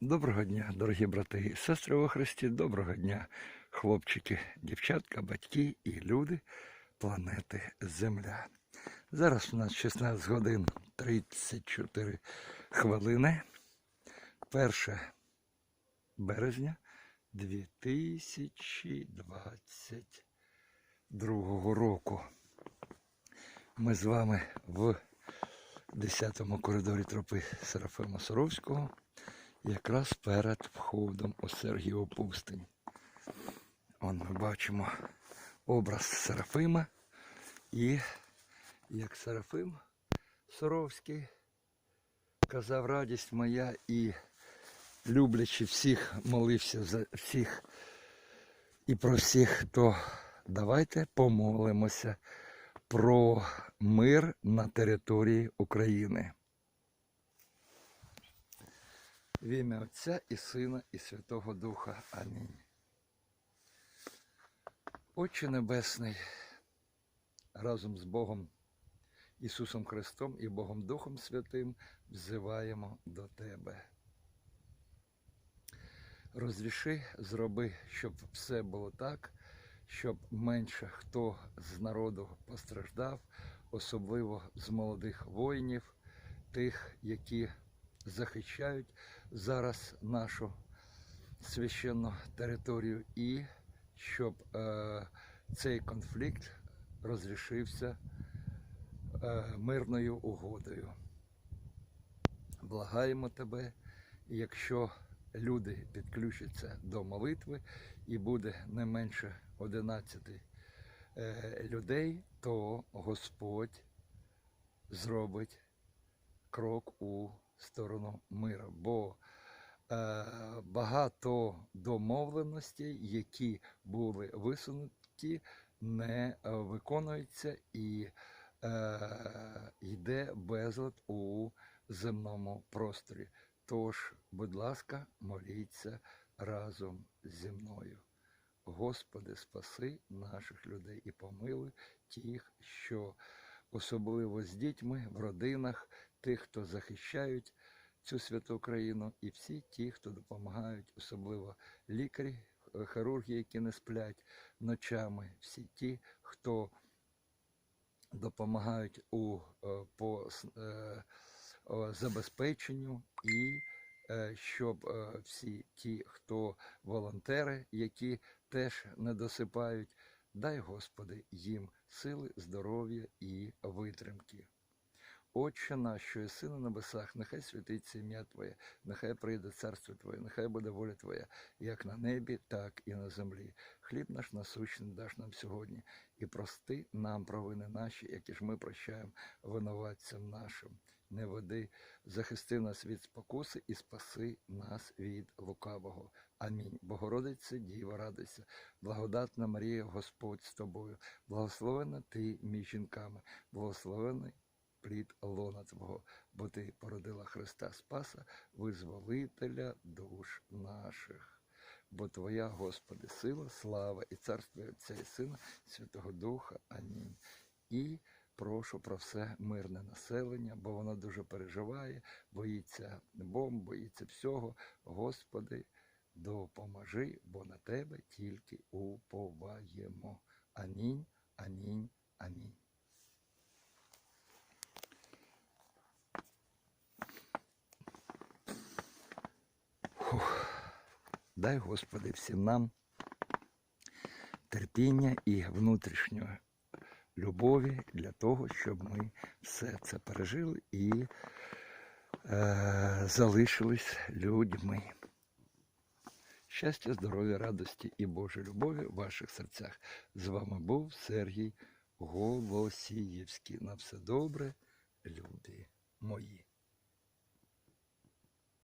Доброго дня, дорогі брати і сестри во Христі. Доброго дня, хлопчики, дівчатка, батьки і люди планети Земля. Зараз у нас 16 годин 34 хвилини. 1 березня 2022 року. Ми з вами в 10-му коридорі тропи Серафима Соровського якраз перед входом у Сергієву пустинь. Он ми бачимо образ Серафима і як Серафим Соровський казав радість моя і люблячи всіх, молився за всіх і про всіх, то давайте помолимося про мир на території України. В ім'я Отця і Сина, і Святого Духа. Амінь. Отче Небесний, разом з Богом Ісусом Христом і Богом Духом Святим взиваємо до Тебе. Розріши, зроби, щоб все було так, щоб менше хто з народу постраждав, особливо з молодих воїнів, тих, які захищають зараз нашу священну територію, і щоб е, цей конфлікт розрішився е, мирною угодою. Благаємо тебе, якщо люди підключаться до молитви і буде не менше 11 е, людей, то Господь зробить крок у сторону миру. Бо е, багато домовленостей, які були висунуті, не виконуються і е, йде безлад у земному просторі. Тож, будь ласка, моліться разом зі мною. Господи, спаси наших людей і помилуй тих, що особливо з дітьми в родинах, тих, хто захищають цю святу країну, і всі ті, хто допомагають, особливо лікарі, е, хірурги, які не сплять ночами, всі ті, хто допомагають у е, по е, забезпеченню і щоб всі ті, хто волонтери, які теж не досипають, дай Господи їм сили, здоров'я і витримки. Отче наш, що єси на небесах, нехай святиться ім'я Твоє, нехай прийде царство Твоє, нехай буде воля Твоя, як на небі, так і на землі. Хліб наш насущний даш нам сьогодні, і прости нам провини наші, які ж ми прощаємо винуватцям нашим. Не води, захисти нас від спокуси і спаси нас від лукавого. Амінь. Богородице, Діва, радуйся, благодатна Марія, Господь з тобою, благословена ти між жінками, благословений плід лона Твого, бо ти породила Христа Спаса, визволителя душ наших. Бо Твоя, Господи, сила, слава і царство Отця і Сина, Святого Духа. Амінь. І прошу про все мирне населення, бо воно дуже переживає, боїться бомб, боїться всього. Господи, допоможи, бо на Тебе тільки уповаємо. Амінь, амінь, амінь. Фух. Дай, Господи, всім нам терпіння і внутрішньої любові для того, щоб ми все це пережили і е, залишились людьми. Щастя, здоров'я, радості і Божої любові в ваших серцях. З вами був Сергій Голосіївський. На все добре, любі мої.